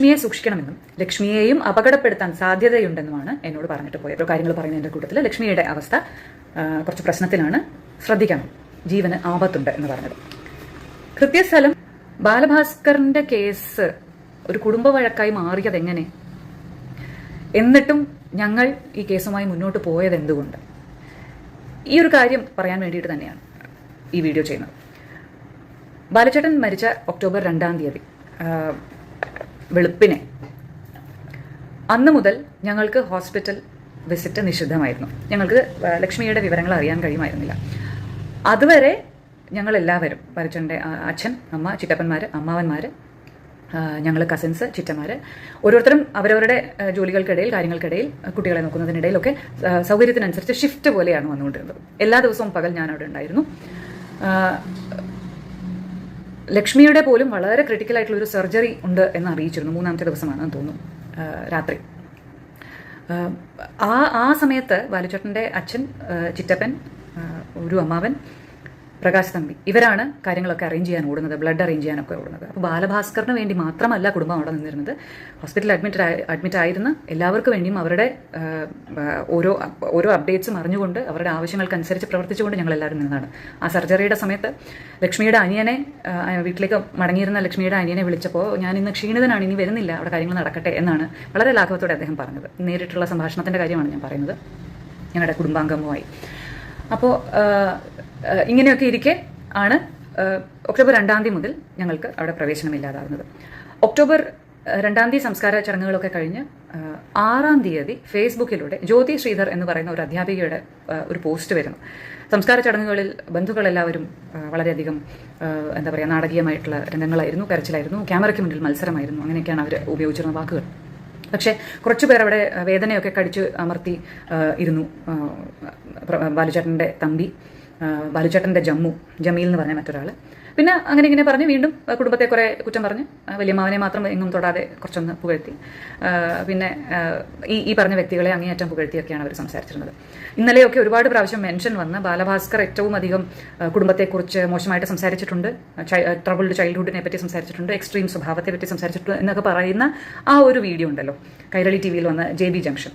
ലക്ഷ്മിയെ സൂക്ഷിക്കണമെന്നും ലക്ഷ്മിയെയും അപകടപ്പെടുത്താൻ സാധ്യതയുണ്ടെന്നുമാണ് എന്നോട് പറഞ്ഞിട്ട് പോയത്. കാര്യങ്ങൾ പറയുന്നതിന്റെ കൂട്ടത്തിൽ ലക്ഷ്മിയുടെ അവസ്ഥ കുറച്ച് പ്രശ്നത്തിലാണ്. ശ്രദ്ധിക്കണം. ജീവന് ആപത്തുണ്ട് എന്ന് പറഞ്ഞത്. കൃത്യസ്ഥലം ബാലഭാസ്കറിന്റെ കേസ് ഒരു കുടുംബ വഴക്കായി മാറിയത് എങ്ങനെ? എന്നിട്ടും ഞങ്ങൾ ഈ കേസുമായി മുന്നോട്ട് പോയത് എന്തുകൊണ്ട്? ഈ ഒരു കാര്യം പറയാൻ വേണ്ടിയിട്ട് തന്നെയാണ് ഈ വീഡിയോ ചെയ്യുന്നത്. ബാലചേട്ടൻ മരിച്ച ഒക്ടോബർ രണ്ടാം തീയതി. വെളുപ്പിനെ. അന്ന് മുതൽ ഞങ്ങൾക്ക് ഹോസ്പിറ്റൽ വിസിറ്റ് നിഷിദ്ധമായിരുന്നു. ഞങ്ങൾക്ക് ലക്ഷ്മിയുടെ വിവരങ്ങൾ അറിയാൻ കഴിയുമായിരുന്നില്ല. അതുവരെ ഞങ്ങൾ എല്ലാവരും പരിചയന്റെ അച്ഛൻ അമ്മ ചിറ്റപ്പന്മാർ അമ്മാവന്മാർ ഞങ്ങൾ കസിൻസ് ചിറ്റമാർ ഓരോരുത്തരും അവരവരുടെ ജോലികൾക്കിടയിൽ കാര്യങ്ങൾക്കിടയിൽ കുട്ടികളെ നോക്കുന്നതിനിടയിലൊക്കെ സൗകര്യത്തിനനുസരിച്ച് ഷിഫ്റ്റ് പോലെയാണ് വന്നുകൊണ്ടിരുന്നത്. എല്ലാ ദിവസവും പകൽ ഞാൻ അവിടെ ഉണ്ടായിരുന്നു ലക്ഷ്മിയുടെ പോലും വളരെ ക്രിട്ടിക്കൽ ആയിട്ടുള്ള ഒരു സർജറി ഉണ്ട് എന്ന് അറിയിച്ചിരുന്നു. മൂന്നാമത്തെ ദിവസമാണെന്ന് തോന്നുന്നു. രാത്രി. ആ ആ സമയത്ത് ബാലുചേട്ടന്റെ അച്ഛൻ ചിറ്റപ്പൻ ഒരു അമ്മാവൻ പ്രകാശ് തമ്പി. ഇവരാണ് കാര്യങ്ങളൊക്കെ അറേഞ്ച് ചെയ്യാൻ ഓടുന്നത് ബ്ലഡ് അറേഞ്ച് ചെയ്യാനൊക്കെ ഓടുന്നത്. അപ്പോൾ ബാലഭാസ്കറിന് വേണ്ടി മാത്രമല്ല കുടുംബം അവിടെ നിന്നിരുന്നത്. ഹോസ്പിറ്റലിൽ അഡ്മിറ്റ് അഡ്മിറ്റ് ആയിരുന്ന എല്ലാവർക്കും വേണ്ടിയും അവരുടെ ഓരോ ഓരോ അപ്ഡേറ്റ്സും അറിഞ്ഞുകൊണ്ട് അവരുടെ ആവശ്യങ്ങൾക്കനുസരിച്ച് പ്രവർത്തിച്ചുകൊണ്ട് ഞങ്ങൾ എല്ലാവരും നിന്നതാണ്. ആ സർജറിയുടെ സമയത്ത് ലക്ഷ്മിയുടെ അനിയനെ വീട്ടിലേക്ക് മടങ്ങിയിരുന്ന ലക്ഷ്മിയുടെ അനിയനെ വിളിച്ചപ്പോൾ ഞാൻ ഇന്ന് ക്ഷീണിതനാണ് ഇനി വരുന്നില്ല അവിടെ കാര്യങ്ങൾ നടക്കട്ടെ എന്നാണ് വളരെ ലാഘവത്തോടെ അദ്ദേഹം പറഞ്ഞത്. നേരിട്ടുള്ള സംഭാഷണത്തിന്റെ കാര്യമാണ് ഞാൻ പറയുന്നത്. ഞങ്ങളുടെ കുടുംബാംഗവുമായി. അപ്പോൾ ഇങ്ങനെയൊക്കെ ഇരിക്കെ ആണ് ഒക്ടോബർ രണ്ടാം തീയതി മുതൽ ഞങ്ങൾക്ക് അവിടെ പ്രവേശനമില്ലാതാകുന്നത് ഒക്ടോബർ രണ്ടാം തീയതി സംസ്കാര ചടങ്ങുകളൊക്കെ കഴിഞ്ഞ് ആറാം തീയതി ഫേസ്ബുക്കിലൂടെ ജ്യോതി ശ്രീധർ എന്ന് പറയുന്ന ഒരു അധ്യാപികയുടെ ഒരു പോസ്റ്റ് വരുന്നു. സംസ്കാര ചടങ്ങുകളിൽ ബന്ധുക്കളെല്ലാവരും വളരെയധികം എന്താ പറയുക നാടകീയമായിട്ടുള്ള രംഗങ്ങളായിരുന്നു കരച്ചിലായിരുന്നു ക്യാമറയ്ക്ക് മുന്നിൽ മത്സരമായിരുന്നു അങ്ങനെയൊക്കെയാണ് അവർ ഉപയോഗിച്ചിരുന്ന വാക്കുകൾ. പക്ഷേ കുറച്ചു പേർ അവിടെ വേദനയൊക്കെ കടിച്ച് അമർത്തി ഇരുന്നു ബാലുചേട്ടന്റെ തമ്പി. ബാലുചേട്ടന്റെ ജമ്മു ജമീൽ എന്ന് പറഞ്ഞ മറ്റൊരാൾ പിന്നെ അങ്ങനെ ഇങ്ങനെ പറഞ്ഞ് വീണ്ടും കുടുംബത്തെ കുറെ കുറ്റം പറഞ്ഞ് വലിയമാവനെ മാത്രം എങ്ങും തൊടാതെ കുറച്ചൊന്ന് പുകഴ്ത്തി. പിന്നെ ഈ ഈ പറഞ്ഞ വ്യക്തികളെ അങ്ങേയറ്റം പുകഴ്ത്തിയൊക്കെയാണ് അവർ സംസാരിച്ചിരുന്നത്. ഇന്നലെയൊക്കെ ഒരുപാട് പ്രാവശ്യം മെൻഷൻ വന്ന് ബാലഭാസ്കർ ഏറ്റവും അധികം കുടുംബത്തെക്കുറിച്ച് മോശമായിട്ട് സംസാരിച്ചിട്ടുണ്ട്. ട്രബിൾഡ് ചൈൽഡ്ഹുഡിനെ പറ്റി സംസാരിച്ചിട്ടുണ്ട് എക്സ്ട്രീം സ്വഭാവത്തെ പറ്റി സംസാരിച്ചിട്ടുണ്ട് എന്നൊക്കെ പറയുന്ന ആ ഒരു വീഡിയോ ഉണ്ടല്ലോ. കൈരളി ടി വിയിൽ വന്ന ജെ ബി ജംഗ്ഷൻ.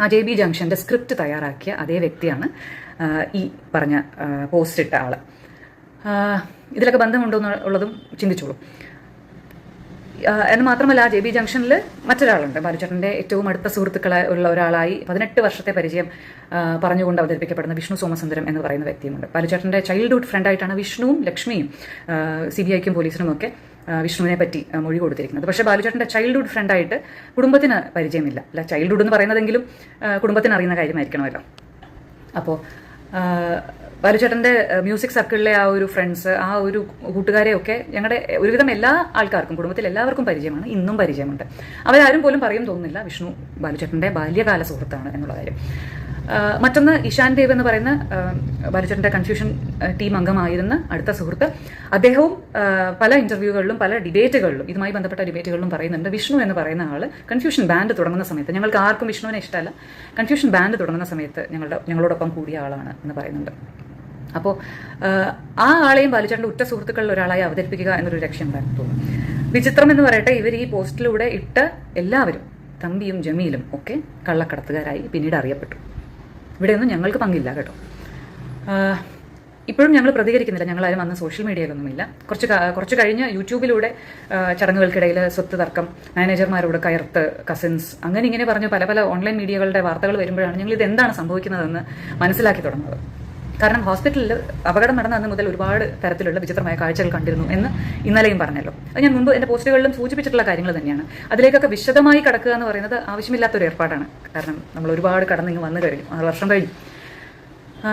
ആ ജെ ബി ജംഗ്ഷന്റെ സ്ക്രിപ്റ്റ് തയ്യാറാക്കിയ അതേ വ്യക്തിയാണ് ഈ പറഞ്ഞ പോസ്റ്റ് ഇട്ട ആൾ. ഇതിലൊക്കെ ബന്ധമുണ്ടോ എന്നുള്ളതും ചിന്തിച്ചോളൂ. എന്ന് മാത്രമല്ല ജെ ബി ജംഗ്ഷനിൽ മറ്റൊരാളുണ്ട്. ബാലുചേട്ടന്റെ ഏറ്റവും അടുത്ത സുഹൃത്തുക്കളെ ഉള്ള ഒരാളായി പതിനെട്ട് വർഷത്തെ പരിചയം പറഞ്ഞുകൊണ്ട് അവതരിപ്പിക്കപ്പെടുന്ന വിഷ്ണു സോമസുന്ദരം എന്ന് പറയുന്ന വ്യക്തിയുമുണ്ട്. ബാലുചേട്ടന്റെ ചൈൽഡ്ഹുഡ് ഫ്രണ്ടായിട്ടാണ് വിഷ്ണുവും ലക്ഷ്മിയും സി ബി ഐക്കും പോലീസിനും ഒക്കെ വിഷ്ണുവിനെ പറ്റി മൊഴി കൊടുത്തിരിക്കുന്നത്. പക്ഷേ ബാലുചേട്ടന്റെ ചൈൽഡ്ഹുഡ് ഫ്രണ്ടായിട്ട് കുടുംബത്തിന് പരിചയമില്ല. അല്ല ചൈൽഡ്ഹുഡ് എന്ന് പറയുന്നതെങ്കിലും കുടുംബത്തിന് അറിയുന്ന കാര്യമായിരിക്കണമല്ലോ. അപ്പോൾ ബാലുചേട്ടന്റെ മ്യൂസിക് സർക്കിളിലെ ആ ഒരു ഫ്രണ്ട്സ് ആ ഒരു കൂട്ടുകാരെയൊക്കെ ഞങ്ങളുടെ ഒരുവിധം എല്ലാ ആൾക്കാർക്കും കുടുംബത്തിൽ എല്ലാവർക്കും പരിചയമാണ് ഇന്നും പരിചയമുണ്ട്. അവരാരും പോലും പറയും തോന്നുന്നില്ല വിഷ്ണു ബാലുചേട്ടന്റെ ബാല്യകാല സുഹൃത്താണ് എന്നുള്ള കാര്യം. മറ്റൊന്ന് ഇഷാൻ ദേവ് എന്ന് പറയുന്ന ആ, കൺഫ്യൂഷൻ ടീം അംഗമായിരുന്ന അടുത്ത സുഹൃത്ത്. അദ്ദേഹവും പല ഇന്റർവ്യൂകളിലും പല ഡിബേറ്റുകളിലും ഇതുമായി ബന്ധപ്പെട്ട ഡിബേറ്റുകളിലും പറയുന്നുണ്ട്. വിഷ്ണു എന്ന് പറയുന്ന ആൾ കൺഫ്യൂഷൻ ബാൻഡ് തുടങ്ങുന്ന സമയത്ത് ഞങ്ങൾക്ക് ആർക്കും വിഷ്ണുവിനെ ഇഷ്ടമല്ല. കൺഫ്യൂഷൻ ബാൻഡ് തുടങ്ങുന്ന സമയത്ത് ഞങ്ങളുടെ ഞങ്ങളോടൊപ്പം കൂടിയ ആളാണ് എന്ന് പറയുന്നുണ്ട്. അപ്പോൾ ആ ആളെയും ബാലുചേട്ടന്റെ ഉറ്റ സുഹൃത്തുക്കളിൽ ഒരാളായി അവതരിപ്പിക്കുക എന്നൊരു ലക്ഷ്യം ഉണ്ടായിരുന്നു തോന്നുന്നു. വിചിത്രം എന്ന് പറയട്ടെ ഇവർ ഈ പോസ്റ്റിലൂടെ ഇട്ട് എല്ലാവരും തമ്പിയും ജമീലും ഒക്കെ കള്ളക്കടത്തുകാരായി പിന്നീട് അറിയപ്പെട്ടു. ഇവിടെയൊന്നും ഞങ്ങൾക്ക് പങ്കില്ല കേട്ടോ. ഇപ്പോഴും ഞങ്ങൾ പ്രതികരിക്കുന്നില്ല. ഞങ്ങളാരും അന്ന് സോഷ്യൽ മീഡിയയിലൊന്നുമില്ല കുറച്ച് കുറച്ച് കഴിഞ്ഞ് യൂട്യൂബിലൂടെ ചടങ്ങുകൾക്കിടയിൽ സ്വത്ത് തർക്കം മാനേജർമാരോട് കയർത്ത് കസിൻസ് അങ്ങനെ ഇങ്ങനെ പറഞ്ഞ് പല പല ഓൺലൈൻ മീഡിയകളുടെ വാർത്തകൾ വരുമ്പോഴാണ് ഞങ്ങൾ ഇത് എന്താണ് സംഭവിക്കുന്നതെന്ന് മനസ്സിലാക്കി തുടങ്ങുന്നത്. കാരണം ഹോസ്പിറ്റലിൽ അപകടം നടന്ന അന്ന് മുതൽ ഒരുപാട് തരത്തിലുള്ള വിചിത്രമായ കാഴ്ചകൾ കണ്ടിരുന്നു എന്ന് ഇന്നലെയും പറഞ്ഞല്ലോ. അത് ഞാൻ മുമ്പ് എന്റെ പോസ്റ്റുകളിലും സൂചിപ്പിച്ചിട്ടുള്ള കാര്യങ്ങൾ തന്നെയാണ്. അതിലേക്കൊക്കെ വിശദമായി കടക്കുക എന്ന് പറയുന്നത് ആവശ്യമില്ലാത്തൊരു ഏർപ്പാടാണ്. കാരണം നമ്മൾ ഒരുപാട് കടന്നിങ്ങ് വന്നു കഴിഞ്ഞു. ആറ് വർഷം കഴിഞ്ഞു.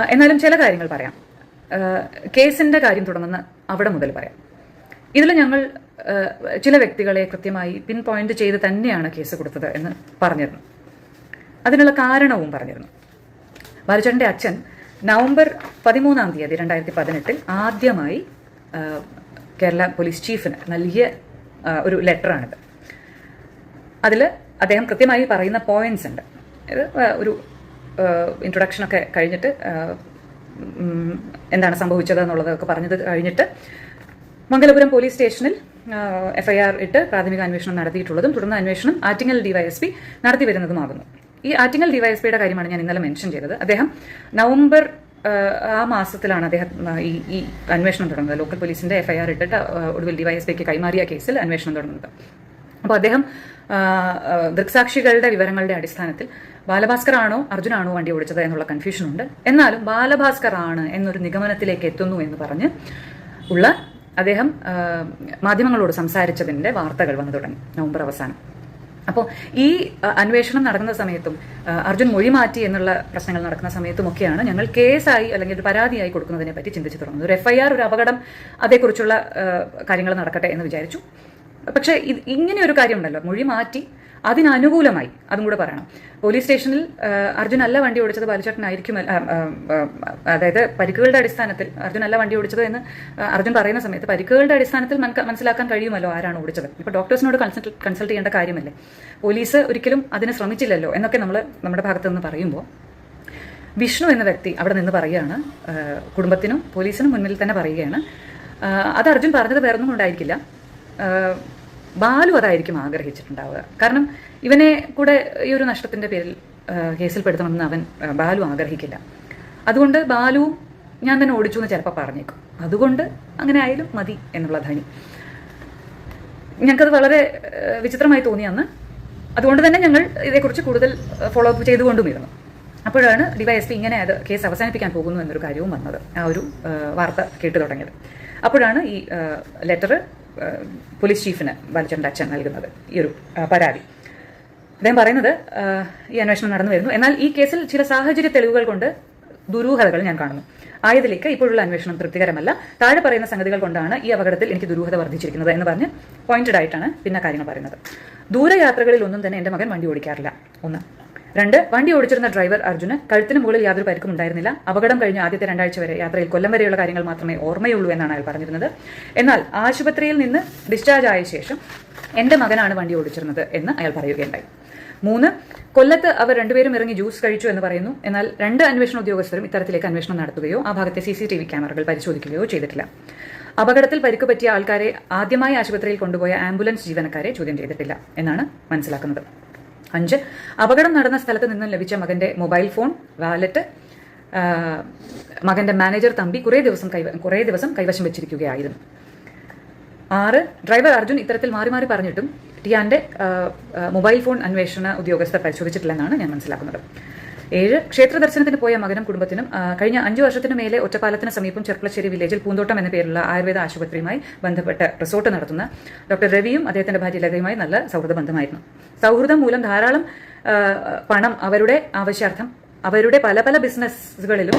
എന്നാലും ചില കാര്യങ്ങൾ പറയാം. കേസിന്റെ കാര്യം തുടങ്ങുന്ന അവിടെ മുതൽ പറയാം. ഇതിൽ ഞങ്ങൾ ചില വ്യക്തികളെ കൃത്യമായി പിൻ പോയിന്റ് ചെയ്ത് തന്നെയാണ് കേസ് കൊടുത്തത് എന്ന് പറഞ്ഞിരുന്നു. അതിനുള്ള കാരണവും പറഞ്ഞിരുന്നു. ബാലുചേട്ടന്റെ അച്ഛൻ നവംബർ പതിമൂന്നാം തീയതി രണ്ടായിരത്തി പതിനെട്ടിൽ ആദ്യമായി കേരള പോലീസ് ചീഫിന് നൽകിയ ഒരു ലെറ്ററാണിത്. അതിൽ അദ്ദേഹം കൃത്യമായി പറയുന്ന പോയിന്റ്സ് ഉണ്ട്. ഇത് ഒരു ഇൻട്രൊഡക്ഷനൊക്കെ കഴിഞ്ഞിട്ട് എന്താണ് സംഭവിച്ചത് എന്നുള്ളതൊക്കെ പറഞ്ഞത് കഴിഞ്ഞിട്ട് മംഗലപുരം പോലീസ് സ്റ്റേഷനിൽ എഫ്ഐആർ ഇട്ട് പ്രാഥമിക അന്വേഷണം നടത്തിയിട്ടുള്ളതും തുടർന്ന് അന്വേഷണം ആറ്റിങ്ങൽ ഡിവൈഎസ്പി നടത്തി വരുന്നതുമാകുന്നു. ഈ ആറ്റിങ്ങൽ ഡിവൈഎസ്പിയുടെ കാര്യമാണ് ഞാൻ ഇന്നലെ മെൻഷൻ ചെയ്തത്. അദ്ദേഹം നവംബർ ആ, മാസത്തിലാണ് അദ്ദേഹം ഈ ഈ അന്വേഷണം തുടങ്ങുന്നത്. ലോക്കൽ പോലീസിന്റെ എഫ്ഐആർ ഇട്ടിട്ട് ഒടുവിൽ ഡിവൈഎസ്പിക്ക് കൈമാറിയ കേസിൽ അന്വേഷണം തുടങ്ങുന്നത്. അപ്പോൾ അദ്ദേഹം ദൃക്സാക്ഷികളുടെ വിവരങ്ങളുടെ അടിസ്ഥാനത്തിൽ ബാലഭാസ്കർ ആണോ അർജുനാണോ വണ്ടി ഓടിച്ചത് എന്നുള്ള കൺഫ്യൂഷൻ ഉണ്ട്. എന്നാലും ബാലഭാസ്കർ ആണ് എന്നൊരു നിഗമനത്തിലേക്ക് എത്തുന്നു എന്ന് പറഞ്ഞ് ഉള്ള അദ്ദേഹം മാധ്യമങ്ങളോട് സംസാരിച്ചതിന്റെ വാർത്തകൾ വന്നു തുടങ്ങി. നവംബർ അവസാനം. അപ്പോൾ ഈ അന്വേഷണം നടക്കുന്ന സമയത്തും അർജുൻ മൊഴി മാറ്റി എന്നുള്ള പ്രശ്നങ്ങൾ നടക്കുന്ന സമയത്തും ഒക്കെയാണ് ഞങ്ങൾ കേസായി അല്ലെങ്കിൽ ഒരു പരാതിയായി കൊടുക്കുന്നതിനെ പറ്റി ചിന്തിച്ചു തുടങ്ങുന്നത്. ഒരു എഫ്ഐആർ ഒരു അപകടം അതേക്കുറിച്ചുള്ള കാര്യങ്ങൾ നടക്കട്ടെ എന്ന് വിചാരിച്ചു. പക്ഷേ ഇങ്ങനെ ഒരു കാര്യമുണ്ടല്ലോ. മൊഴി മാറ്റി അതിനനുകൂലമായി അതും കൂടെ പറയണം. പോലീസ് സ്റ്റേഷനിൽ അർജുൻ അല്ല വണ്ടി ഓടിച്ചത് ബാലുചേട്ടനായിരിക്കും അതായത് പരിക്കുകളുടെ അടിസ്ഥാനത്തിൽ അർജുൻ അല്ല വണ്ടി ഓടിച്ചത് എന്ന് അർജുൻ പറയുന്ന സമയത്ത് പരിക്കുകളുടെ അടിസ്ഥാനത്തിൽ മനസ്സിലാക്കാൻ കഴിയുമല്ലോ ആരാണ് ഓടിച്ചത്. ഇപ്പോൾ ഡോക്ടേഴ്സിനോട് കൺസൾട്ട് കൺസൾട്ട് ചെയ്യേണ്ട കാര്യമല്ലേ? പോലീസ് ഒരിക്കലും അതിന് ശ്രമിച്ചില്ലല്ലോ എന്നൊക്കെ നമ്മൾ നമ്മുടെ ഭാഗത്തു നിന്ന് പറയുമ്പോൾ വിഷ്ണു എന്ന വ്യക്തി അവിടെ നിന്ന് പറയുകയാണ് കുടുംബത്തിനും പോലീസിനും മുന്നിൽ തന്നെ പറയുകയാണ്. അത് അർജുൻ പറഞ്ഞത് വേറൊന്നും കൊണ്ടായിരിക്കില്ല. ആ, ബാലു അതായിരിക്കും ആഗ്രഹിച്ചിട്ടുണ്ടാവുക. കാരണം ഇവനെ കൂടെ ഈ ഒരു നഷ്ടത്തിന്റെ പേരിൽ കേസിൽ പെടുത്തണമെന്ന് അവൻ ബാലു ആഗ്രഹിക്കില്ല. അതുകൊണ്ട് ബാലു ഞാൻ തന്നെ ഓടിച്ചു എന്ന് ചിലപ്പോൾ പറഞ്ഞേക്കും. അതുകൊണ്ട് അങ്ങനെ ആയാലും മതി എന്നുള്ള ധനി. ഞങ്ങൾക്കത് വളരെ വിചിത്രമായി തോന്നി അന്ന്. അതുകൊണ്ട് തന്നെ ഞങ്ങൾ ഇതേക്കുറിച്ച് കൂടുതൽ ഫോളോ അപ്പ് ചെയ്തുകൊണ്ടുമിരുന്നു. അപ്പോഴാണ് ഡിവൈഎസ്പി ഇങ്ങനെ അത് കേസ് അവസാനിപ്പിക്കാൻ പോകുന്നു എന്നൊരു കാര്യവും വന്നത്. ആ ഒരു വാർത്ത കേട്ടു തുടങ്ങിയത്. അപ്പോഴാണ് ഈ ലെറ്റർ പോലീസ് ചീഫിന് ബാലചന്ദ്രൻ അച്ഛൻ നൽകുന്നത് ഈ ഒരു പരാതി. അദ്ദേഹം പറയുന്നത് ഈ അന്വേഷണം നടന്നു വരുന്നു. എന്നാൽ ഈ കേസിൽ ചില സാഹചര്യ തെളിവുകൾ കൊണ്ട് ദുരൂഹതകൾ ഞാൻ കാണുന്നു. ആയതിലേക്ക് ഇപ്പോഴുള്ള അന്വേഷണം തൃപ്തികരമല്ല. താഴെ പറയുന്ന സംഗതികൾ കൊണ്ടാണ് ഈ അപകടത്തിൽ എനിക്ക് ദുരൂഹത വർദ്ധിച്ചിരിക്കുന്നത് എന്ന് പറഞ്ഞ് പോയിന്റഡ് ആയിട്ടാണ് പിന്നെ കാര്യങ്ങൾ പറയുന്നത്. ദൂരയാത്രകളിൽ ഒന്നും തന്നെ എന്റെ മകൻ വണ്ടി ഓടിക്കാറില്ല. ഒന്ന്. രണ്ട് വണ്ടി ഓടിച്ചിരുന്ന ഡ്രൈവർ അർജുന് കഴുത്തിന് മുകളിൽ യാതൊരു പരിക്കും ഉണ്ടായിരുന്നില്ല. അപകടം കഴിഞ്ഞ ആദ്യത്തെ രണ്ടാഴ്ച വരെ യാത്രയിൽ കൊല്ലം വരെയുള്ള കാര്യങ്ങൾ മാത്രമേ ഓർമ്മയുള്ളൂ എന്നാണ് അയാൾ പറഞ്ഞിരുന്നത്. എന്നാൽ ആശുപത്രിയിൽ നിന്ന് ഡിസ്ചാർജ് ആയ ശേഷം എന്റെ മകനാണ് വണ്ടി ഓടിച്ചിരുന്നത് എന്ന് അയാൾ പറയുകയുണ്ടായി. മൂന്ന് കൊല്ലത്ത് അവർ രണ്ടുപേരും ഇറങ്ങി ജ്യൂസ് കഴിച്ചു എന്ന് പറയുന്നു. എന്നാൽ രണ്ട് അന്വേഷണ ഉദ്യോഗസ്ഥരും ഇത്തരത്തിലേക്ക് അന്വേഷണം നടത്തുകയോ ആ ഭാഗത്തെ സി സി ടി വി ക്യാമറകൾ പരിശോധിക്കുകയോ ചെയ്തിട്ടില്ല. അപകടത്തിൽ പരിക്ക് പറ്റിയ ആൾക്കാരെ ആദ്യമായി ആശുപത്രിയിൽ കൊണ്ടുപോയ ആംബുലൻസ് ജീവനക്കാരെ ചോദ്യം ചെയ്തിട്ടില്ല എന്നാണ് മനസ്സിലാക്കുന്നത്. അഞ്ച്. അപകടം നടന്ന സ്ഥലത്ത് നിന്നും ലഭിച്ച മകന്റെ മൊബൈൽ ഫോൺ വാലറ്റ് മകന്റെ മാനേജർ തമ്പി കുറേ ദിവസം കൈ കുറേ ദിവസം കൈവശം വെച്ചിരിക്കുകയായിരുന്നു. ആറ്. ഡ്രൈവർ അർജുൻ ഇത്തരത്തിൽ മാറി മാറി പറഞ്ഞിട്ടും ടിയാന്റെ മൊബൈൽ ഫോൺ അന്വേഷണ ഉദ്യോഗസ്ഥർ പരിശോധിച്ചിട്ടില്ലെന്നാണ് ഞാൻ മനസ്സിലാക്കുന്നത്. ഏഴ് ക്ഷേത്ര ദർശനത്തിന് പോയ മകനും കുടുംബത്തിനും കഴിഞ്ഞ അഞ്ചു വർഷത്തിനു മേലെ ഒറ്റപ്പാലത്തിന് സമീപം ചെർപ്പളശ്ശേരി വില്ലേജിൽ പൂന്തോട്ടം എന്ന പേരുള്ള ആയുർവേദ ആശുപത്രിയുമായി ബന്ധപ്പെട്ട് റിസോർട്ട് നടത്തുന്ന ഡോക്ടർ രവിയും അദ്ദേഹത്തിന്റെ ഭാര്യ ലതയുമായി നല്ല സൗഹൃദ ബന്ധമായിരുന്നു. സൗഹൃദം മൂലം ധാരാളം പണം അവരുടെ ആവശ്യാർത്ഥം അവരുടെ പല പല ബിസിനസ്സുകളിലും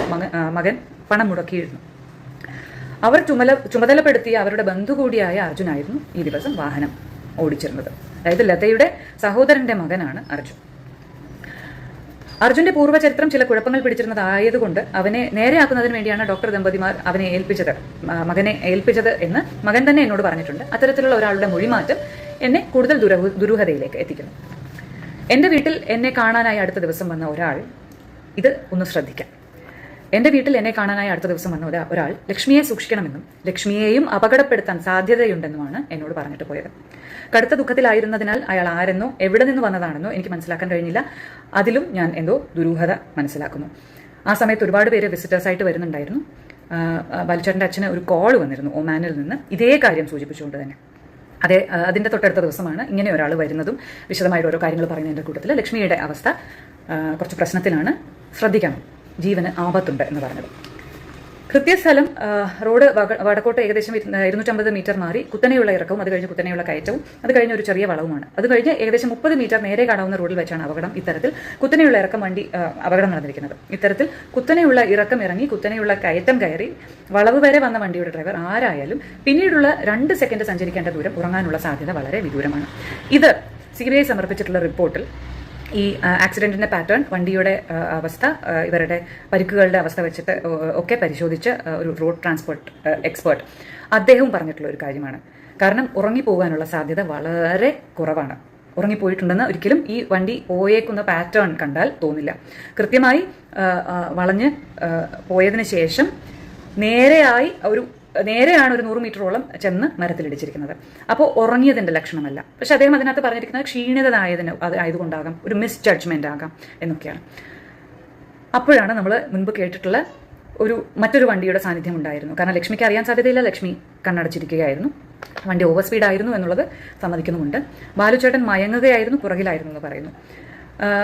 മകൻ പണം മുടക്കിയിരുന്നു. അവർ ചുമല ചുമതലപ്പെടുത്തിയ അവരുടെ ബന്ധു കൂടിയായ അർജുനായിരുന്നു ഈ ദിവസം വാഹനം ഓടിച്ചിരുന്നത്. അതായത് ലതയുടെ സഹോദരന്റെ മകനാണ് അർജുൻ. അർജുന്റെ പൂർവചരിത്രം ചില കുഴപ്പങ്ങൾ പിടിച്ചിരുന്നതായതുകൊണ്ട് അവനെ നേരെയാക്കുന്നതിന് വേണ്ടിയാണ് ഡോക്ടർ ദമ്പതിമാർ അവനെ ഏൽപ്പിച്ചത് മകനെ ഏൽപ്പിച്ചത് എന്ന് മകൻ തന്നെ എന്നോട് പറഞ്ഞിട്ടുണ്ട്. അത്തരത്തിലുള്ള ഒരാളുടെ മൊഴിമാറ്റം എന്നെ കൂടുതൽ ദുരഹ ദുരൂഹതയിലേക്ക് എത്തിക്കുന്നു. എന്റെ വീട്ടിൽ എന്നെ കാണാനായി അടുത്ത ദിവസം വന്ന ഒരാൾ ഇത് ഒന്ന് ശ്രദ്ധിക്കാം. എന്റെ വീട്ടിൽ എന്നെ കാണാനായി അടുത്ത ദിവസം വന്ന ഒരാൾ ലക്ഷ്മിയെ സൂക്ഷിക്കണമെന്നും ലക്ഷ്മിയെയും അപകടപ്പെടുത്താൻ സാധ്യതയുണ്ടെന്നുമാണ് എന്നോട് പറഞ്ഞിട്ട് പോയത്. കടുത്ത ദുഃഖത്തിലായിരുന്നതിനാൽ അയാൾ ആരെന്നോ എവിടെ നിന്ന് വന്നതാണെന്നോ എനിക്ക് മനസ്സിലാക്കാൻ കഴിഞ്ഞില്ല. അതിലും ഞാൻ എന്തോ ദുരൂഹത മനസ്സിലാക്കുന്നു. ആ സമയത്ത് ഒരുപാട് പേര് വിസിറ്റേഴ്സായിട്ട് വരുന്നുണ്ടായിരുന്നു. ബാലുചേട്ടന്റെ അച്ഛന് ഒരു കോൾ വന്നിരുന്നു ഒമാനിൽ നിന്ന്. ഇതേ കാര്യം സൂചിപ്പിച്ചുകൊണ്ട് തന്നെ. അതെ അതിന്റെ തൊട്ടടുത്ത ദിവസമാണ് ഇങ്ങനെ ഒരാൾ വരുന്നതും വിശദമായിട്ട് ഓരോ കാര്യങ്ങൾ പറയുന്നതിന്റെ കൂട്ടത്തിൽ ലക്ഷ്മിയുടെ അവസ്ഥ കുറച്ച് പ്രശ്നത്തിലാണ്. ശ്രദ്ധിക്കണം. ജീവന് ആപത്തുണ്ട് എന്ന് പറഞ്ഞത്. കൃത്യസ്ഥലം റോഡ് വടക്കോട്ട് ഏകദേശം ഇരു- ഇരുന്നൂറ്റമ്പത് മീറ്റർ മാറി. കുത്തനെയുള്ള ഇറക്കവും അത് കഴിഞ്ഞ് കുത്തനെയുള്ള കയറ്റവും അത് കഴിഞ്ഞ് ഒരു ചെറിയ വളവുമാണ്. അത് കഴിഞ്ഞ് ഏകദേശം മുപ്പത് മീറ്റർ നേരെ കാണാവുന്ന റോഡിൽ വെച്ചാണ് അപകടം ഇത്തരത്തിൽ കുത്തനെയുള്ള ഇറക്കം വണ്ടി അപകടം നടന്നിരിക്കുന്നത്. ഇത്തരത്തിൽ കുത്തനെയുള്ള ഇറക്കം ഇറങ്ങി കുത്തനെയുള്ള കയറ്റം കയറി വളവ് വരെ വന്ന വണ്ടിയുടെ ഡ്രൈവർ ആരായാലും പിന്നീടുള്ള രണ്ട് സെക്കൻഡ് സഞ്ചരിക്കേണ്ട ദൂരം ഉറങ്ങാനുള്ള സാധ്യത വളരെ വിദൂരമാണ്. ഇത് സി ബി ഐ സമർപ്പിച്ചിട്ടുള്ള റിപ്പോർട്ടിൽ ഈ ആക്സിഡന്റിന്റെ പാറ്റേൺ വണ്ടിയുടെ അവസ്ഥ ഇവരുടെ പരിക്കുകളുടെ അവസ്ഥ വെച്ചിട്ട് ഒക്കെ പരിശോധിച്ച് ഒരു റോഡ് ട്രാൻസ്പോർട്ട് എക്സ്പേർട്ട് അദ്ദേഹവും പറഞ്ഞിട്ടുള്ള ഒരു കാര്യമാണ്. കാരണം ഉറങ്ങിപ്പോകാനുള്ള സാധ്യത വളരെ കുറവാണ്. ഉറങ്ങിപ്പോയിട്ടുണ്ടെന്ന് ഒരിക്കലും ഈ വണ്ടി പോയേക്കുന്ന പാറ്റേൺ കണ്ടാൽ തോന്നില്ല. കൃത്യമായി വളഞ്ഞ് പോയതിന് ശേഷം നേരെയായി ഒരു നേരെയാണ് ഒരു നൂറ് മീറ്ററോളം ചെന്ന് മരത്തിലിടിച്ചിരിക്കുന്നത്. അപ്പോൾ ഉറങ്ങിയതിന്റെ ലക്ഷണമല്ല. പക്ഷെ അദ്ദേഹം അതിനകത്ത് പറഞ്ഞിരിക്കുന്നത് ക്ഷീണിതനായതിന് അത് ആയതുകൊണ്ടാകാം ഒരു മിസ് ജഡ്ജ്മെന്റ് ആകാം എന്നൊക്കെയാണ്. അപ്പോഴാണ് നമ്മൾ മുൻപ് കേട്ടിട്ടുള്ള ഒരു മറ്റൊരു വണ്ടിയുടെ സാന്നിധ്യം ഉണ്ടായിരുന്നു. കാരണം ലക്ഷ്മിക്ക് അറിയാൻ സാധ്യതയില്ല ലക്ഷ്മി കണ്ണടച്ചിരിക്കുകയായിരുന്നു. വണ്ടി ഓവർ സ്പീഡ് ആയിരുന്നു എന്നുള്ളത് സമ്മതിക്കുന്നുമുണ്ട്. ബാലുചേട്ടൻ മയങ്ങുകയായിരുന്നു പുറകിലായിരുന്നു എന്ന് പറയുന്നു.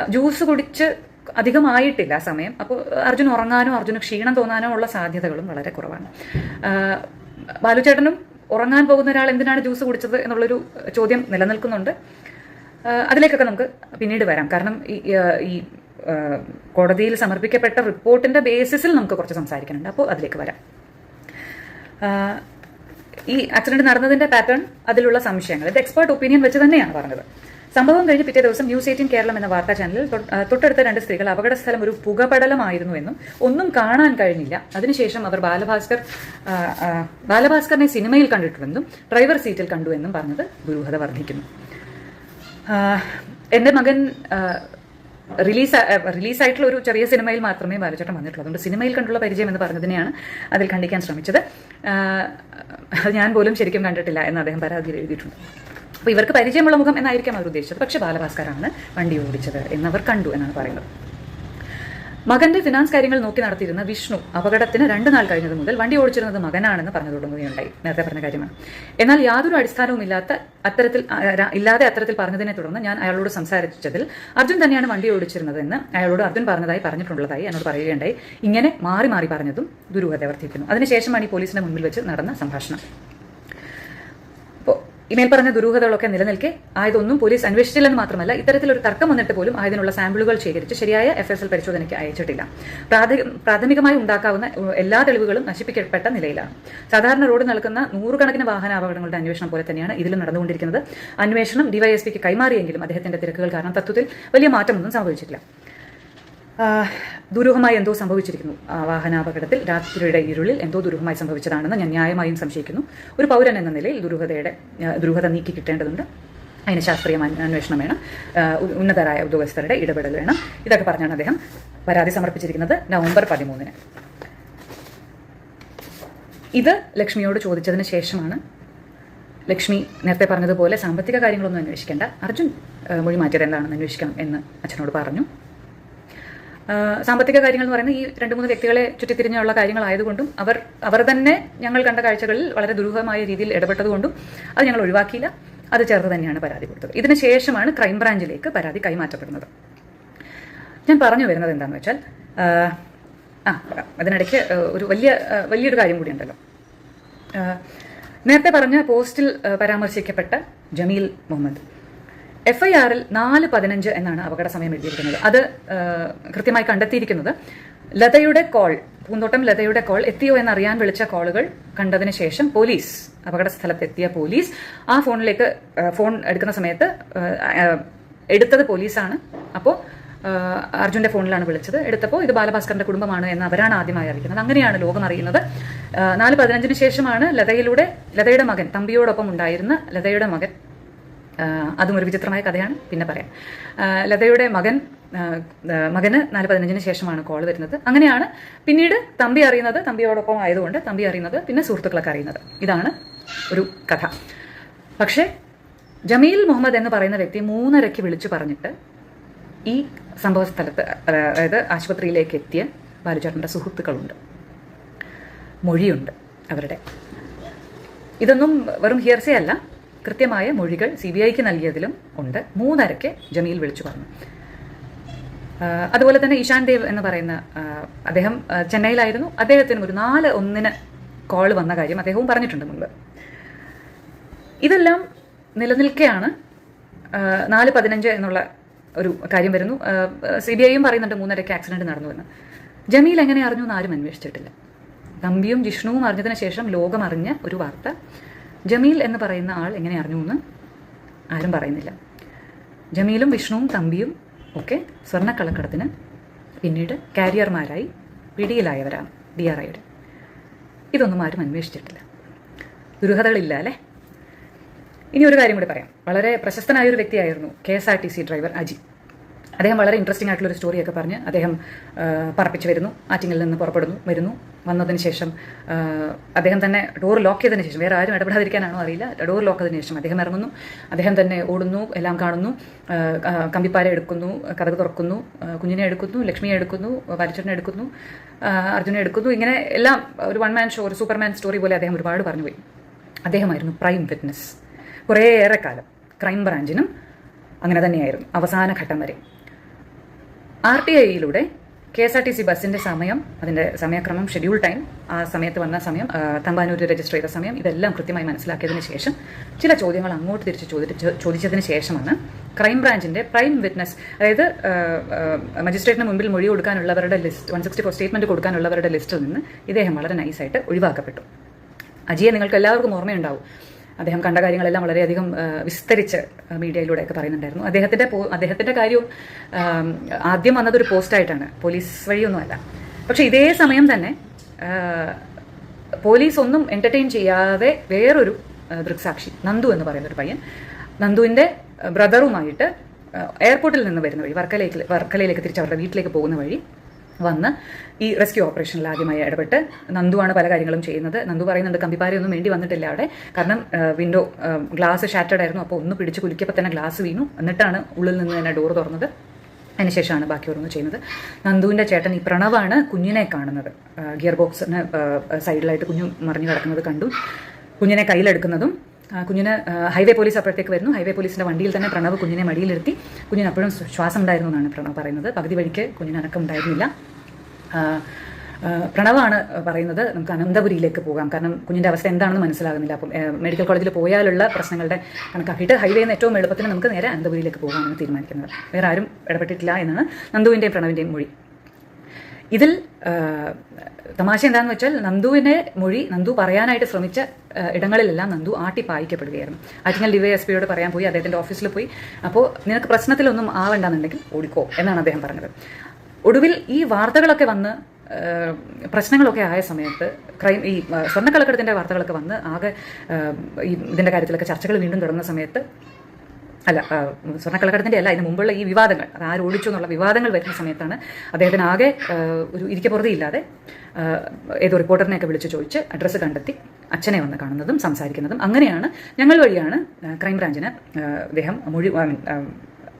ജ്യൂസ് കുടിച്ച് അധികമായിട്ടില്ല ആ സമയം. അപ്പോൾ അർജുൻ ഉറങ്ങാനോ അർജുന് ക്ഷീണം തോന്നാനോ ഉള്ള സാധ്യതകളും വളരെ കുറവാണ്. ബാലുചേട്ടനും ഉറങ്ങാൻ പോകുന്ന ഒരാൾ എന്തിനാണ് ജ്യൂസ് കുടിച്ചത് എന്നുള്ളൊരു ചോദ്യം നിലനിൽക്കുന്നുണ്ട്. അതിലേക്കൊക്കെ നമുക്ക് പിന്നീട് വരാം. കാരണം ഈ കോടതിയിൽ സമർപ്പിക്കപ്പെട്ട റിപ്പോർട്ടിന്റെ ബേസിസിൽ നമുക്ക് കുറച്ച് സംസാരിക്കാനുണ്ട്. അപ്പോൾ അതിലേക്ക് വരാം. ഈ ആക്സിഡന്റ് നടന്നതിന്റെ പാറ്റേൺ അതിലുള്ള സംശയങ്ങൾ. ഇത് എക്സ്പേർട്ട് ഒപ്പീനിയൻ വെച്ച് തന്നെയാണ് പറഞ്ഞത്. സംഭവം കഴിഞ്ഞ് പിറ്റേ ദിവസം ന്യൂസ് എയ്റ്റീൻ കേരളം എന്ന വാർത്താ ചാനലിൽ തൊട്ടടുത്ത രണ്ട് സ്ത്രീകൾ അപകടസ്ഥലം ഒരു പുകപടലമായിരുന്നു എന്നും ഒന്നും കാണാൻ കഴിഞ്ഞില്ല. അതിനുശേഷം അവർ ബാലഭാസ്കർ ബാലഭാസ്കറിനെ സിനിമയിൽ കണ്ടിട്ടുണ്ടെന്നും ഡ്രൈവർ സീറ്റിൽ കണ്ടു എന്നും പറഞ്ഞത് ദുരൂഹത വർദ്ധിക്കുന്നു. എന്റെ മകൻ റിലീസ് റിലീസായിട്ടുള്ള ഒരു ചെറിയ സിനിമയിൽ മാത്രമേ ബാലചേട്ടൻ വന്നിട്ടുള്ളൂ. അതുകൊണ്ട് സിനിമയിൽ കണ്ടുള്ള പരിചയം എന്ന് പറഞ്ഞതിനെയാണ് അതിൽ ഖണ്ഡിക്കാൻ ശ്രമിച്ചത്. അത് ഞാൻ പോലും ശരിക്കും കണ്ടിട്ടില്ല എന്ന് അദ്ദേഹം പരാതിയിൽ എഴുതിയിട്ടുണ്ട്. അപ്പോൾ ഇവർക്ക് പരിചയമുള്ള മുഖം എന്നായിരിക്കാം അവർ ഉദ്ദേശിച്ചത്. പക്ഷേ ബാലഭാസ്കറാണ് വണ്ടി ഓടിച്ചത് എന്നവർ കണ്ടു എന്നാണ് പറയുന്നത്. മകന്റെ ഫിനാൻസ് കാര്യങ്ങൾ നോക്കി നടത്തിയിരുന്ന വിഷ്ണു അപകടത്തിന് രണ്ട് നാൾ കഴിഞ്ഞത് മുതൽ വണ്ടി ഓടിച്ചിരുന്നത് മകനാണെന്ന് പറഞ്ഞു തുടങ്ങുകയുണ്ടായി. നേരത്തെ പറഞ്ഞ കാര്യമാണ്. എന്നാൽ യാതൊരു അടിസ്ഥാനവും ഇല്ലാത്ത അത്തരത്തിൽ ഇല്ലാതെ അത്തരത്തിൽ പറഞ്ഞതിനെ തുടർന്ന് ഞാൻ അയാളോട് സംസാരിച്ചതിൽ അർജുൻ തന്നെയാണ് വണ്ടി ഓടിച്ചിരുന്നതെന്ന് അയാളോട് അർജുൻ പറഞ്ഞതായി പറഞ്ഞിട്ടുള്ളതായി എന്നോട് പറയുകയുണ്ടായി. ഇങ്ങനെ മാറി മാറി പറഞ്ഞതും ദുരൂഹത വർദ്ധിക്കുന്നു അതിനുശേഷമാണ് ഈ പോലീസിന്റെ മുന്നിൽ വെച്ച് നടന്ന സംഭാഷണം. ഇമേൽ പറഞ്ഞ ദുരൂഹതകളൊക്കെ നിലനിൽക്കെ ആയതൊന്നും പോലീസ് അന്വേഷിച്ചില്ലെന്ന് മാത്രമല്ല ഇത്തരത്തിലൊരു തർക്കം വന്നിട്ട് പോലും ആയതിനുള്ള സാമ്പിളുകൾ ശേഖരിച്ച് ശരിയായ എഫ് എസ് എൽ പരിശോധനയ്ക്ക് അയച്ചിട്ടില്ല. പ്രാഥമികമായി ഉണ്ടാക്കാവുന്ന എല്ലാ തെളിവുകളും നശിപ്പിക്കപ്പെട്ട നിലയിലാണ്. സാധാരണ റോഡ് നൽകുന്ന നൂറുകണക്കിന് വാഹന അപകടങ്ങളുടെ അന്വേഷണം പോലെ തന്നെയാണ് ഇതിലും നടന്നുകൊണ്ടിരിക്കുന്നത്. അന്വേഷണം ഡിവൈഎസ്പിക്ക് കൈമാറിയെങ്കിലും അദ്ദേഹത്തിന്റെ തിരക്കുകൾ കാരണം തത്വത്തിൽ വലിയ മാറ്റമൊന്നും സംഭവിച്ചിട്ടില്ല. ദുരൂഹമായി എന്തോ സംഭവിച്ചിരിക്കുന്നു. വാഹനാപകടത്തിൽ രാത്രിയുടെ ഇരുളിൽ എന്തോ ദുരൂഹമായി സംഭവിച്ചതാണെന്ന് ഞാൻ ന്യായമായും സംശയിക്കുന്നു. ഒരു പൗരൻ എന്ന നിലയിൽ ദുരൂഹതയുടെ ദുരൂഹത നീക്കി കിട്ടേണ്ടതുണ്ട്. അതിന് ശാസ്ത്രീയ അന്വേഷണം വേണം. ഉന്നതരായ ഉദ്യോഗസ്ഥരുടെ ഇടപെടൽ വേണം. ഇതൊക്കെ പറഞ്ഞാണ് അദ്ദേഹം പരാതി സമർപ്പിച്ചിരിക്കുന്നത് നവംബർ പതിമൂന്നിന്. ഇത് ലക്ഷ്മിയോട് ചോദിച്ചതിന് ശേഷമാണ് ലക്ഷ്മി നേരത്തെ പറഞ്ഞതുപോലെ സാമ്പത്തിക കാര്യങ്ങളൊന്നും അന്വേഷിക്കേണ്ട. അർജുൻ മൊഴി മാറ്റിയത് എന്താണെന്ന് അന്വേഷിക്കണം എന്ന് അച്ഛനോട് പറഞ്ഞു. സാമ്പത്തിക കാര്യങ്ങൾ എന്ന് പറയുന്നത് ഈ രണ്ട് മൂന്ന് വ്യക്തികളെ ചുറ്റിത്തിരിഞ്ഞുള്ള കാര്യങ്ങളായതുകൊണ്ടും അവർ അവർ തന്നെ ഞങ്ങൾ കണ്ട കാഴ്ചകളിൽ വളരെ ദുരൂഹമായ രീതിയിൽ ഇടപെട്ടതുകൊണ്ടും അത് ഞങ്ങൾ ഒഴിവാക്കിയില്ല. അത് ചേർത്ത് തന്നെയാണ് പരാതി കൊടുത്തത്. ഇതിനുശേഷമാണ് ക്രൈംബ്രാഞ്ചിലേക്ക് പരാതി കൈമാറ്റപ്പെടുന്നത്. ഞാൻ പറഞ്ഞു വരുന്നത് എന്താണെന്ന് വെച്ചാൽ ആ, അതിനിടയ്ക്ക് ഒരു വലിയ വലിയൊരു കാര്യം കൂടി ഉണ്ടല്ലോ. നേരത്തെ പറഞ്ഞ പോസ്റ്റിൽ പരാമർശിക്കപ്പെട്ട ജമീൽ മുഹമ്മദ്. എഫ് ഐ ആറിൽ നാല് പതിനഞ്ച് എന്നാണ് അപകട സമയം എഴുതിയിരിക്കുന്നത്. അത് കൃത്യമായി കണ്ടെത്തിയിരിക്കുന്നത്. ലതയുടെ കോൾ പൂന്തോട്ടം ലതയുടെ കോൾ എത്തിയോ എന്നറിയാൻ വിളിച്ച കോളുകൾ കണ്ടതിന് ശേഷം പോലീസ് അപകട സ്ഥലത്തെത്തിയ പോലീസ് ആ ഫോണിലേക്ക് ഫോൺ എടുക്കുന്ന സമയത്ത് എടുത്തത് പോലീസാണ്. അപ്പോൾ അർജുന്റെ ഫോണിലാണ് വിളിച്ചത്. എടുത്തപ്പോൾ ഇത് ബാലഭാസ്കറിന്റെ കുടുംബമാണ് എന്ന് അവരാണ് ആദ്യമായി അറിയിക്കുന്നത്. അങ്ങനെയാണ് ലോകം അറിയുന്നത്. നാല് പതിനഞ്ചിന് ശേഷമാണ് ലതയിലൂടെ ലതയുടെ മകൻ തമ്പിയോടൊപ്പം ഉണ്ടായിരുന്ന ലതയുടെ മകൻ അതും ഒരു വിചിത്രമായ കഥയാണ്. പിന്നെ പറയാം. ലതയുടെ മകൻ മകന് നാല് പതിനഞ്ചിന് ശേഷമാണ് കോൾ വരുന്നത്. അങ്ങനെയാണ് പിന്നീട് തമ്പി അറിയുന്നത്. തമ്പിയോടൊപ്പം ആയതുകൊണ്ട് തമ്പി അറിയുന്നത് പിന്നെ സുഹൃത്തുക്കളൊക്കെ അറിയുന്നത്. ഇതാണ് ഒരു കഥ. പക്ഷേ ജമീൽ മുഹമ്മദ് എന്ന് പറയുന്ന വ്യക്തി മൂന്നരയ്ക്ക് വിളിച്ചു പറഞ്ഞിട്ട് ഈ സംഭവ സ്ഥലത്ത് അതായത് ആശുപത്രിയിലേക്ക് എത്തിയ ബാലുചേട്ടന്റെ സുഹൃത്തുക്കളുണ്ട്. മൊഴിയുണ്ട് അവരുടെ. ഇതൊന്നും വെറും ഹിയർസേ അല്ല. കൃത്യമായ മൊഴികൾ സി ബി ഐക്ക് നൽകിയതിലും ഉണ്ട്. മൂന്നരയ്ക്ക് ജമീൽ വിളിച്ചു പറഞ്ഞു. അതുപോലെ തന്നെ ഇഷാൻ ദേവ് എന്ന് പറയുന്ന അദ്ദേഹം ചെന്നൈയിലായിരുന്നു. അദ്ദേഹത്തിന് ഒരു നാല് ഒന്നിന് കോൾ വന്ന കാര്യം അദ്ദേഹവും പറഞ്ഞിട്ടുണ്ട് മുമ്പ് ഇതെല്ലാം നിലനിൽക്കെയാണ് നാല് പതിനഞ്ച് എന്നുള്ള ഒരു കാര്യം വരുന്നു. സി ബി ഐയും പറയുന്നുണ്ട് മൂന്നരയ്ക്ക് ആക്സിഡന്റ് നടന്നു നടന്നുവെന്ന്. ജമീൽ എങ്ങനെ അറിഞ്ഞു എന്ന് ആരും അന്വേഷിച്ചിട്ടില്ല. തമ്പിയും ജിഷ്ണുവും അറിഞ്ഞതിന് ശേഷം ലോകം അറിഞ്ഞ ഒരു വാർത്ത. ജമീൽ എന്ന് പറയുന്ന ആൾ എങ്ങനെ അറിഞ്ഞു എന്ന് ആരും പറയുന്നില്ല. ജമീലും വിഷ്ണുവും തമ്പിയും ഒക്കെ സ്വർണക്കളക്കടത്തിന് പിന്നീട് കാരിയർമാരായി പിടിയിലായവരാണ് ഡി ആർ ഐയുടെ. ഇതൊന്നും ആരും അന്വേഷിച്ചിട്ടില്ല. ദുരൂഹതകളില്ല അല്ലേ? ഇനി ഒരു കാര്യം കൂടി പറയാം. വളരെ പ്രശസ്തനായ ഒരു വ്യക്തിയായിരുന്നു K S R T C driver Aji. അദ്ദേഹം വളരെ ഇൻട്രസ്റ്റിംഗ് ആയിട്ടുള്ള ഒരു സ്റ്റോറിയൊക്കെ പറഞ്ഞ് അദ്ദേഹം പറപ്പിച്ചു വരുന്നു ആറ്റിങ്ങിൽ നിന്ന് പുറപ്പെടുന്നു വരുന്നു. വന്നതിന് ശേഷം അദ്ദേഹം തന്നെ ഡോർ ലോക്ക് ചെയ്തതിന് ശേഷം വേറെ ആരും ഇടപെടാതിരിക്കാനാണോ അറിയില്ല. ഡോർ ലോക്ക് ചെയ്തതിന് ശേഷം അദ്ദേഹം ഇറങ്ങുന്നു. അദ്ദേഹം തന്നെ ഓടുന്നു എല്ലാം കാണുന്നു. കമ്പിപ്പാര എടുക്കുന്നു കഥക് തുറക്കുന്നു കുഞ്ഞിനെ എടുക്കുന്നു ലക്ഷ്മിയെ എടുക്കുന്നു വലിച്ചേട്ടനെ എടുക്കുന്നു അർജുനെ എടുക്കുന്നു. ഇങ്ങനെ എല്ലാം ഒരു വൺ മാൻ ഷോ ഒരു സൂപ്പർമാൻ സ്റ്റോറി പോലെ അദ്ദേഹം ഒരുപാട് പറഞ്ഞു പോയി. അദ്ദേഹമായിരുന്നു പ്രൈം വിറ്റ്നസ് കുറേയേറെ കാലം. ക്രൈം ബ്രാഞ്ചിനും അങ്ങനെ തന്നെയായിരുന്നു. അവസാന ഘട്ടം വരെ. R T ഐയിലൂടെ K S R T C ബസ്സിന്റെ സമയം അതിന്റെ സമയക്രമം ഷെഡ്യൂൾ ടൈം ആ സമയത്ത് വന്ന സമയം തമ്പാനൂർ രജിസ്റ്റർ ചെയ്ത സമയം ഇതെല്ലാം കൃത്യമായി മനസ്സിലാക്കിയതിന് ശേഷം ചില ചോദ്യങ്ങൾ അങ്ങോട്ട് തിരിച്ച് ചോദിച്ച് ചോദിച്ചതിന് ശേഷമാണ് ക്രൈം ബ്രാഞ്ചിന്റെ പ്രൈം വിറ്റ്നസ് അതായത് മജിസ്ട്രേറ്റിന് മുമ്പിൽ മൊഴി കൊടുക്കാനുള്ളവരുടെ list one sixty four statement കൊടുക്കാനുള്ളവരുടെ ലിസ്റ്റിൽ നിന്ന് ഇദ്ദേഹം വളരെ നൈസായിട്ട് ഒഴിവാക്കപ്പെട്ടു. അജിയെ നിങ്ങൾക്ക് എല്ലാവർക്കും ഓർമ്മയുണ്ടാവും. അദ്ദേഹം കണ്ട കാര്യങ്ങളെല്ലാം വളരെയധികം വിസ്തരിച്ച് മീഡിയയിലൂടെയൊക്കെ പറയുന്നുണ്ടായിരുന്നു. അദ്ദേഹത്തിന്റെ അദ്ദേഹത്തിന്റെ കാര്യവും ആദ്യം വന്നതൊരു പോസ്റ്റായിട്ടാണ്. പോലീസ് വഴിയൊന്നുമല്ല. പക്ഷെ ഇതേ സമയം തന്നെ പോലീസ് ഒന്നും എന്റർടൈൻ ചെയ്യാതെ വേറൊരു ദൃക്സാക്ഷി നന്ദു എന്ന് പറയുന്ന ഒരു പയ്യൻ നന്ദുവിന്റെ ബ്രദറുമായിട്ട് എയർപോർട്ടിൽ നിന്ന് വരുന്ന വഴി വർക്കലയിലേക്ക് വർക്കലയിലേക്ക് തിരിച്ച് അവരുടെ വീട്ടിലേക്ക് പോകുന്ന വഴി വന്ന് ഈ റെസ്ക്യൂ ഓപ്പറേഷനിൽ ആദ്യമായി ഇടപെട്ട് നന്ദുവാണ് പല കാര്യങ്ങളും ചെയ്യുന്നത്. നന്ദു പറയുന്നുണ്ട് കമ്പിപ്പാരയൊന്നും വേണ്ടി വന്നിട്ടില്ല അവിടെ. കാരണം വിൻഡോ ഗ്ലാസ് ഷാറ്റേഡ് ആയിരുന്നു. അപ്പോൾ ഒന്ന് പിടിച്ച് കുലുക്കിയപ്പോൾ തന്നെ ഗ്ലാസ് വീണു. എന്നിട്ടാണ് ഉള്ളിൽ നിന്ന് തന്നെ ഡോർ തുറന്നത്. അതിനുശേഷമാണ് ബാക്കി ഓരോന്ന് ചെയ്യുന്നത്. നന്ദുവിന്റെ ചേട്ടൻ ഈ പ്രണവാണ് കുഞ്ഞിനെ കാണുന്നത്. ഗിയർ ബോക്സിന് സൈഡിലായിട്ട് കുഞ്ഞു മറിഞ്ഞു കിടക്കുന്നത് കണ്ടു. കുഞ്ഞിനെ കയ്യിലെടുക്കുന്നതും കുഞ്ഞിന് ഹൈവേ പോലീസ് അപ്പോഴത്തേക്ക് വരുന്നു. ഹൈവേ പോലീസിന്റെ വണ്ടിയിൽ തന്നെ പ്രണവ് കുഞ്ഞിനെ മടിയിലിരുത്തി. കുഞ്ഞിന് അപ്പോഴും ശ്വാസം ഉണ്ടായിരുന്നു എന്നാണ് പ്രണവ് പറയുന്നത്. പകുതി വഴിക്ക് കുഞ്ഞിന് അനക്കം ഉണ്ടായിരുന്നില്ല. പ്രണവാണ് പറയുന്നത് നമുക്ക് അനന്തപുരിയിലേക്ക് പോകാം. കാരണം കുഞ്ഞിന്റെ അവസ്ഥ എന്താണെന്ന് മനസ്സിലാകുന്നില്ല. അപ്പം മെഡിക്കൽ കോളേജിൽ പോയാലുള്ള പ്രശ്നങ്ങളുടെ കണക്കാക്കിയിട്ട് ഹൈവേയിൽ നിന്ന് ഏറ്റവും എളുപ്പത്തിന് നമുക്ക് നേരെ അനന്തപുരിയിലേക്ക് പോകാമെന്ന് തീരുമാനിക്കുന്നത്. വേറെ ആരും ഇടപെട്ടിട്ടില്ല എന്നാണ് നന്ദുവിന്റെയും പ്രണവിന്റെയും മൊഴി. ഇതിൽ തമാശ എന്താണെന്ന് വെച്ചാൽ നന്ദുവിനെ മൊഴി നന്ദു പറയാനായിട്ട് ശ്രമിച്ച ഇടങ്ങളിലെല്ലാം നന്ദു ആട്ടി പായിക്കപ്പെടുകയായിരുന്നു. ആറ്റിങ്ങൽ ഡി വൈ എസ് പിയോട് പറയാൻ പോയി അദ്ദേഹത്തിന്റെ ഓഫീസിൽ പോയി. അപ്പോൾ നിനക്ക് പ്രശ്നത്തിലൊന്നും ആവണ്ടെന്നുണ്ടെങ്കിൽ ഓടിക്കോ എന്നാണ് അദ്ദേഹം പറഞ്ഞത്. ഒടുവിൽ ഈ വാർത്തകളൊക്കെ വന്ന് പ്രശ്നങ്ങളൊക്കെ ആയ സമയത്ത് ക്രൈം ഈ സ്വർണക്കളക്കെടുത്തിന്റെ വാർത്തകളൊക്കെ വന്ന് ആകെ ഈ ഇതിന്റെ കാര്യത്തിലൊക്കെ ചർച്ചകൾ വീണ്ടും തുടങ്ങുന്ന സമയത്ത് അല്ല സ്വർണക്കളക്കടത്തിന്റെ അല്ല അതിന് മുമ്പുള്ള ഈ വിവാദങ്ങൾ അത് ആര് ഓടിച്ചു എന്നുള്ള വിവാദങ്ങൾ വരുന്ന സമയത്താണ് അദ്ദേഹത്തിന് ആകെ ഒരു ഇരിക്കപ്പുറതിയില്ലാതെ ഏതോ റിപ്പോർട്ടറിനെയൊക്കെ വിളിച്ച് ചോദിച്ച് അഡ്രസ്സ് കണ്ടെത്തി അച്ഛനെ വന്ന് കാണുന്നതും സംസാരിക്കുന്നതും അങ്ങനെയാണ് ഞങ്ങൾ വഴിയാണ് ക്രൈംബ്രാഞ്ചിന് അദ്ദേഹം മൊഴി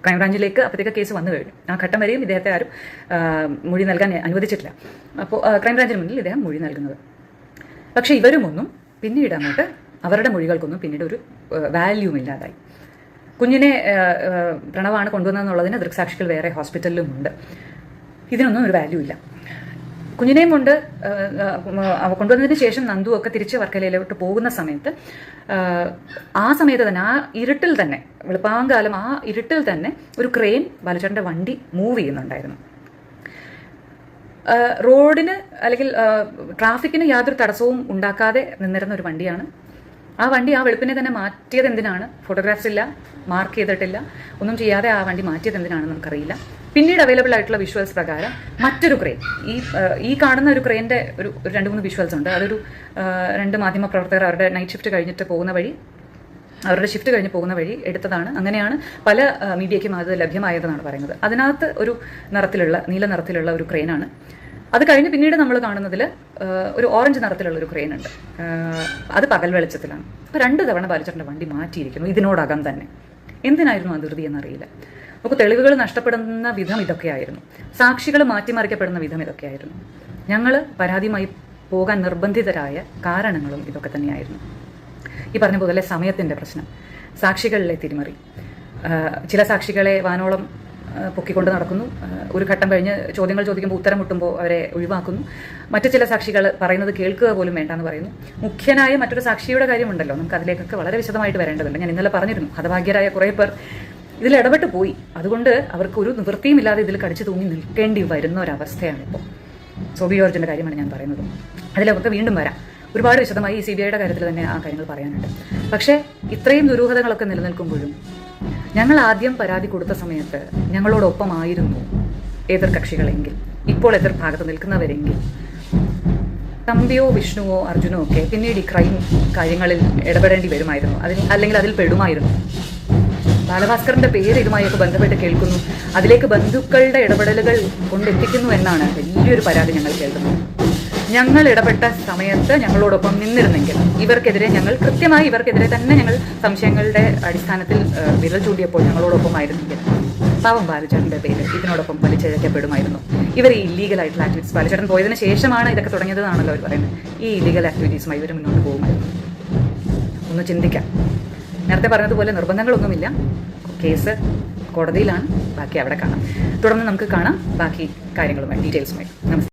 ക്രൈംബ്രാഞ്ചിലേക്ക് അപ്പോഴത്തേക്ക് കേസ് വന്നു കഴിഞ്ഞു. ആ ഘട്ടം വരെയും ഇദ്ദേഹത്തെ ആരും മൊഴി നൽകാൻ അനുവദിച്ചിട്ടില്ല. അപ്പോൾ ക്രൈംബ്രാഞ്ചിന് മുന്നിൽ ഇദ്ദേഹം മൊഴി നൽകുന്നത്. പക്ഷേ ഇവരുമൊന്നും പിന്നീട് അങ്ങോട്ട് അവരുടെ മൊഴികൾക്കൊന്നും പിന്നീട് ഒരു വാല്യൂം ഇല്ലാതായി. കുഞ്ഞിനെ പ്രണവാണ് കൊണ്ടുവന്നതെന്നുള്ളതിന് ദൃക്സാക്ഷികൾ വേറെ ഹോസ്പിറ്റലിലും ഉണ്ട് ഇതിനൊന്നും ഒരു വാല്യൂ ഇല്ല. കുഞ്ഞിനെയും കൊണ്ട് കൊണ്ടുവന്നതിന് ശേഷം നന്ദു ഒക്കെ തിരിച്ച് വർക്കലയിലോട്ട് പോകുന്ന സമയത്ത് ആ, സമയത്ത് തന്നെ ആ ഇരുട്ടിൽ തന്നെ വെളുപ്പാങ്കാലം ആ ഇരുട്ടിൽ തന്നെ ഒരു ക്രെയിൻ ബാലചേട്ടന്റെ വണ്ടി മൂവ് ചെയ്യുന്നുണ്ടായിരുന്നു. റോഡിന് അല്ലെങ്കിൽ ട്രാഫിക്കിന് യാതൊരു തടസ്സവും ഉണ്ടാക്കാതെ നിന്നിരുന്ന ഒരു വണ്ടിയാണ് ആ വണ്ടി ആ വെളുപ്പിനെ തന്നെ മാറ്റിയത് എന്തിനാണ്? ഫോട്ടോഗ്രാഫ്സ് ഇല്ല മാർക്ക് ചെയ്തിട്ടില്ല. ഒന്നും ചെയ്യാതെ ആ വണ്ടി മാറ്റിയത് എന്തിനാണെന്ന് നമുക്കറിയില്ല. പിന്നീട് അവൈലബിൾ ആയിട്ടുള്ള വിഷ്വൽസ് പ്രകാരം മറ്റൊരു ക്രെയിൻ ഈ ഈ കാണുന്ന ഒരു ക്രെയിന്റെ ഒരു രണ്ട് മൂന്ന് വിഷ്വൽസ് ഉണ്ട്. അതൊരു രണ്ട് മാധ്യമ പ്രവർത്തകർ അവരുടെ നൈറ്റ് ഷിഫ്റ്റ് കഴിഞ്ഞിട്ട് പോകുന്ന വഴി അവരുടെ ഷിഫ്റ്റ് കഴിഞ്ഞ് പോകുന്ന വഴി എടുത്തതാണ്. അങ്ങനെയാണ് പല മീഡിയയ്ക്കും അത് ലഭ്യമായതെന്നാണ് പറയുന്നത്. അതിനകത്ത് ഒരു നിറത്തിലുള്ള നീല നിറത്തിലുള്ള ഒരു ക്രെയിനാണ് അത് കഴിഞ്ഞ് പിന്നീട് നമ്മൾ കാണുന്നതിൽ ഒരു ഓറഞ്ച് നിറത്തിലുള്ള ഒരു ക്രെയിൻ ഉണ്ട്. അത് പകൽ വെളിച്ചത്തിലാണ്. അപ്പോൾ രണ്ട് തവണ ബാലിച്ചറിന്റെ വണ്ടി മാറ്റിയിരിക്കുന്നു ഇതിനോടകം തന്നെ. എന്തിനായിരുന്നു അതിർത്തി എന്നറിയില്ല. നമുക്ക് തെളിവുകൾ നഷ്ടപ്പെടുന്ന വിധം ഇതൊക്കെയായിരുന്നു സാക്ഷികൾ മാറ്റിമറിക്കപ്പെടുന്ന വിധം ഇതൊക്കെയായിരുന്നു ഞങ്ങൾ പരാതിയുമായി പോകാൻ നിർബന്ധിതരായ കാരണങ്ങളും ഇതൊക്കെ തന്നെയായിരുന്നു. ഈ പറഞ്ഞ പോലെ സമയത്തിന്റെ പ്രശ്നം. സാക്ഷികളിലെ തിരിമറി. ചില സാക്ഷികളെ വാനോളം പൊക്കിക്കൊണ്ട് നടക്കുന്നു. ഒരു ഘട്ടം കഴിഞ്ഞ് ചോദ്യങ്ങൾ ചോദിക്കുമ്പോൾ ഉത്തരം മുട്ടുമ്പോൾ അവരെ ഒഴിവാക്കുന്നു. മറ്റു ചില സാക്ഷികൾ പറയുന്നത് കേൾക്കുക പോലും വേണ്ടെന്ന് പറയുന്നു. മുഖ്യനായ മറ്റൊരു സാക്ഷിയുടെ കാര്യമുണ്ടല്ലോ. നമുക്ക് അതിലേക്കൊക്കെ വളരെ വിശദമായിട്ട് വരേണ്ടതുണ്ട്. ഞാൻ ഇന്നലെ പറഞ്ഞിരുന്നു ഹതഭാഗ്യരായ കുറേ പേർ ഇതിൽ ഇടപെട്ട് പോയി. അതുകൊണ്ട് അവർക്ക് ഒരു നിവൃത്തിയും ഇല്ലാതെ ഇതിൽ കടിച്ചു തൂങ്ങി നിൽക്കേണ്ടി വരുന്ന ഒരവസ്ഥയാണ് ഇപ്പോൾ സോബി ജോർജിന്റെ കാര്യമാണ് ഞാൻ പറയുന്നത്. അതിലൊക്കെ വീണ്ടും വരാം. ഒരുപാട് വിശദമായി ഈ സി ബി ഐയുടെ കാര്യത്തിൽ തന്നെ ആ കാര്യങ്ങൾ പറയാനുണ്ട്. പക്ഷേ ഇത്രയും ദുരൂഹതകളൊക്കെ നിലനിൽക്കുമ്പോഴും ഞങ്ങൾ ആദ്യം പരാതി കൊടുത്ത സമയത്ത് ഞങ്ങളോടൊപ്പമായിരുന്നു എതിർ കക്ഷികളെങ്കിൽ ഇപ്പോൾ എതിർ ഭാഗത്ത് നിൽക്കുന്നവരെങ്കിൽ. തമ്പിയോ വിഷ്ണുവോ അർജുനോ ഒക്കെ പിന്നീട് ഈ ക്രൈം കാര്യങ്ങളിൽ ഇടപെടേണ്ടി വരുമായിരുന്നു. അതിൽ അല്ലെങ്കിൽ അതിൽ പെടുമായിരുന്നു. ബാലഭാസ്കറിന്റെ പേര് ഇതുമായൊക്കെ ബന്ധപ്പെട്ട് കേൾക്കുന്നു. അതിലേക്ക് ബന്ധുക്കളുടെ ഇടപെടലുകൾ കൊണ്ടെത്തിക്കുന്നു എന്നാണ് വലിയൊരു പരാതി ഞങ്ങൾ കേൾക്കുന്നത്. ഞങ്ങൾ ഇടപെട്ട സമയത്ത് ഞങ്ങളോടൊപ്പം നിന്നിരുന്നെങ്കിൽ ഇവർക്കെതിരെ ഞങ്ങൾ കൃത്യമായി ഇവർക്കെതിരെ തന്നെ ഞങ്ങൾ സംശയങ്ങളുടെ അടിസ്ഥാനത്തിൽ വിരൽ ചൂണ്ടിയപ്പോൾ ഞങ്ങളോടൊപ്പം ആയിരുന്നെങ്കിൽ പാവം ബാലചേട്ടന്റെ പേര് ഇതിനോടൊപ്പം വലിച്ചിഴക്കപ്പെടുമായിരുന്നു ഇവർ ഈ ഇല്ലീഗൽ ആയിട്ടുള്ള ആക്ടിവിറ്റീസ് ബാലചേട്ടൻ പോയതിനു ശേഷമാണ് ഇതൊക്കെ തുടങ്ങിയതാണല്ലോ അവർ പറയുന്നത്. ഈ ഇല്ലീഗൽ ആക്ടിവിറ്റീസുമായി ഇവർ മുന്നോട്ട് പോകുമായിരുന്നു. ഒന്ന് ചിന്തിക്കാം. നേരത്തെ പറഞ്ഞതുപോലെ നിർബന്ധങ്ങളൊന്നുമില്ല. കേസ് കോടതിയിലാണ്. ബാക്കി അവിടെ കാണാം. തുടർന്ന് നമുക്ക് കാണാം ബാക്കി കാര്യങ്ങളുമായി ഡീറ്റെയിൽസുമായി. നമസ്കാരം.